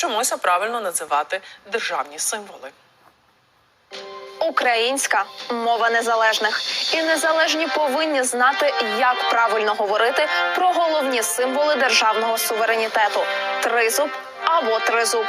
Учимося правильно називати державні символи. Українська мова незалежних, і незалежні повинні знати, як правильно говорити про головні символи державного суверенітету: тризуб або тризуб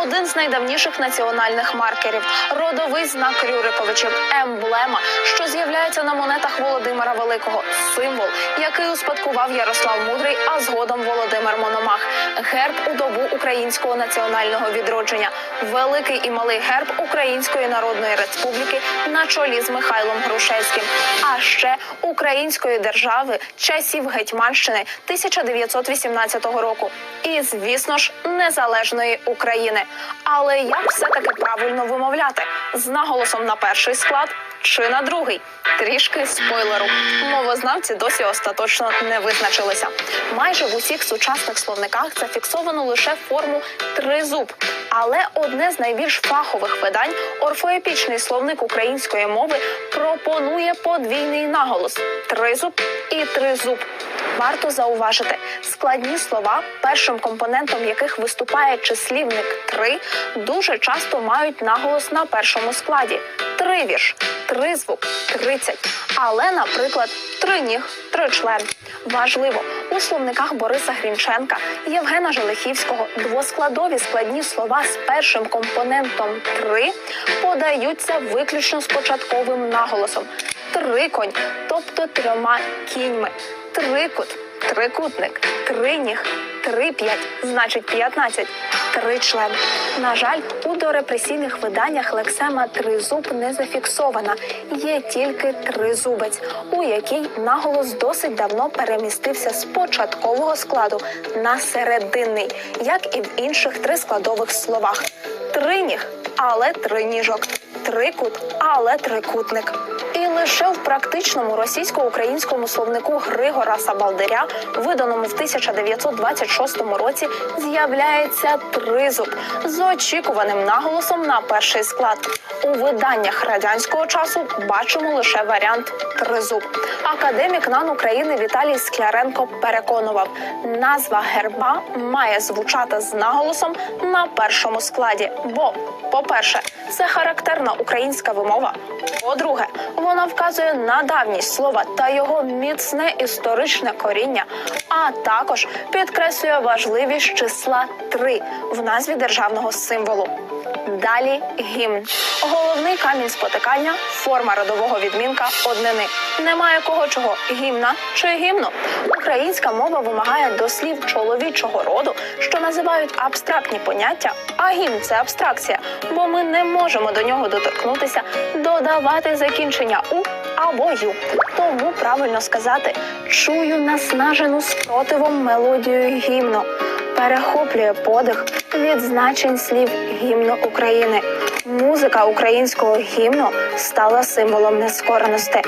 один з найдавніших національних маркерів, родовий знак Рюриковичів, емблема, що з'являється на монетах Володимира Великого, символ, який успадкував Ярослав Мудрий, а згодом Володимир Мономах, герб у добу українського національного відродження, великий і малий герб Української Народної Республіки на чолі з Михайлом Грушевським, а ще Української держави часів Гетьманщини 1918 року. І звісно ж, незалежної України. Але як все таки правильно вимовляти з наголосом на перший склад чи на другий? Трішки спойлеру. Мовознавці досі остаточно не визначилися. Майже в усіх сучасних словниках зафіксовано лише форму тризуб. Але одне з найбільш фахових видань, орфоепічний словник української мови, пропонує подвійний наголос тризуб і тризуб. Варто зауважити, складні слова, першим компонентом яких виступає числівник три, дуже часто мають наголос на першому складі: тривірш, тризвук, тридцять. Але, наприклад, триніг, тричлен. Важливо, у словниках Бориса Грінченка, Євгена Желехівського двоскладові складні слова з першим компонентом три подаються виключно з початковим наголосом. Триконь, тобто трьома кіньми. Трикут, трикутник, триніг, трип'ять, значить 15, тричлен. На жаль, у дорепресійних виданнях лексема тризуб не зафіксована. Є тільки тризубець, у якій наголос досить давно перемістився з початкового складу на серединний, як і в інших трискладових словах. Триніг, але триніжок. Трикут, але трикутник. Лише в практичному російсько-українському словнику Григора Сабалдиря, виданому в 1926 році, з'являється тризуб з очікуваним наголосом на перший склад. У виданнях радянського часу бачимо лише варіант тризуб. Академік НАН України Віталій Скляренко переконував, назва герба має звучати з наголосом на першому складі. Бо, по-перше, це характерна українська вимова. По-друге, вона вказує на давність слова та його міцне історичне коріння, а також підкреслює важливість числа 3 в назві державного символу. Далі гімн. Головний камінь спотикання форма родового відмінка однини. Немає кого чого гімна чи гімну. Українська мова вимагає до слів чоловічого роду, що називають абстрактні поняття, а гімн це абстракція, бо ми не можемо до нього доторкнутися, додавати закінчення у або ю. Тому правильно сказати чую наснажену спротивом мелодію гімну перехоплює подих від значень слів гімну України. Музика українського гімну стала символом нескореності.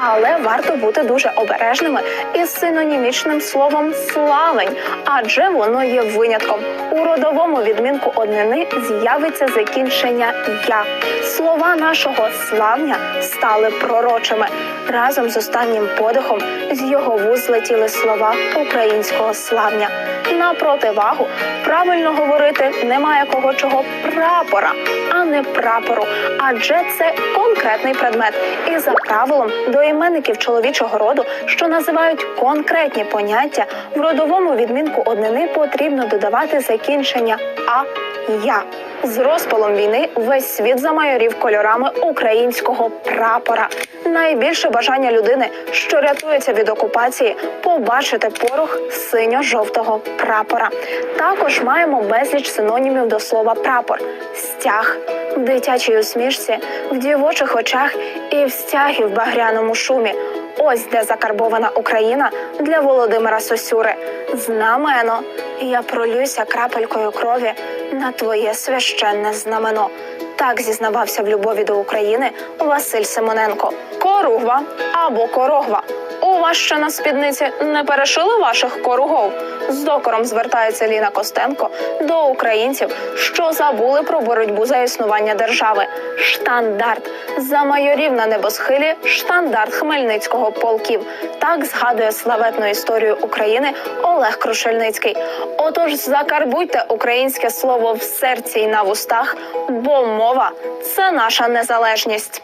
Але варто бути дуже обережними із синонімічним словом славень, адже воно є винятком. У родовому відмінку однини з'явиться закінчення я. Слова нашого славня стали пророчими. Разом з останнім подихом з його вуз злетіли слова українського славня. На противагу правильно говорити немає кого чого прапора, а не прапору, адже це конкретний предмет. І за правилом до іменників чоловічого роду, що називають конкретні поняття, в родовому відмінку однини потрібно додавати закінчення а я. З розпалом війни весь світ замайорів кольорами українського прапора. Найбільше бажання людини, що рятується від окупації, побачити порох синьо-жовтого прапора. Також маємо безліч синонімів до слова прапор: стяг в дитячій усмішці, в дівочих очах і в стягі в багряному шумі. Ось де закарбована Україна для Володимира Сосюри. Знамено, я пролюся крапелькою крові на твоє священне знамено. Так зізнавався в любові до України Василь Симоненко. Коругва або корогва У вас ще на спідниці не перешили ваших коругов? З докором звертається Ліна Костенко до українців, що забули про боротьбу за існування держави. Штандарт за майорів на небосхилі, штандарт Хмельницького полків. Так згадує славетну історію України Олег Крушельницький. Отож, закарбуйте українське слово в серці і на вустах, бо мова це наша незалежність.